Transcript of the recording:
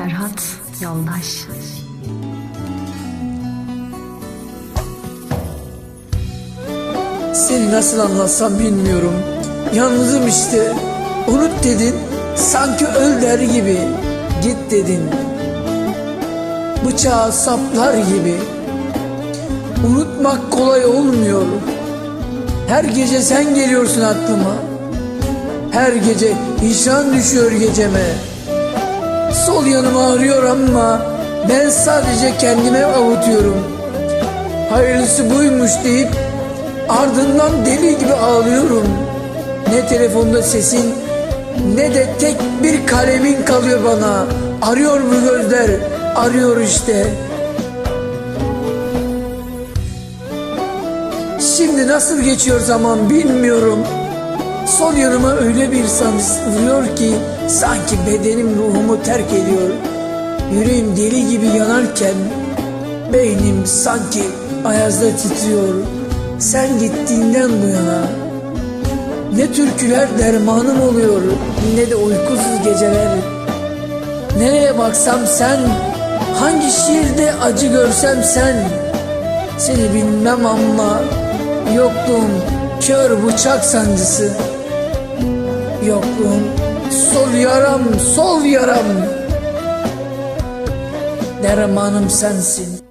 Serhat Yoldaş Seni nasıl anlatsam bilmiyorum. Yalnızım işte. Unut dedin. Sanki öl der gibi. Git dedin. Bıçağı saplar gibi. Unutmak kolay olmuyor. Her gece sen geliyorsun aklıma. Her gece hişan düşüyor geceme. Sol yanım ağrıyor ama ben sadece kendime avutuyorum. Hayırlısı buymuş deyip ardından deli gibi ağlıyorum. Ne telefonda sesin ne de tek bir kalemin kalıyor bana. Arıyor bu gözler, arıyor işte. Şimdi nasıl geçiyor zaman bilmiyorum. Sol yanıma öyle bir sarsılıyor ki sanki bedenim ruhumu terk ediyor. Yüreğim deli gibi yanarken beynim sanki ayazda titriyor. Sen gittiğinden bu yana ne türküler dermanım oluyor ne de uykusuz geceler. Nereye baksam sen, hangi şiirde acı görsem sen. Seni bilmem ama yokluğum kör bıçak sancısı. Yokluğum sol yaram, sol yaram. Dermanım sensin.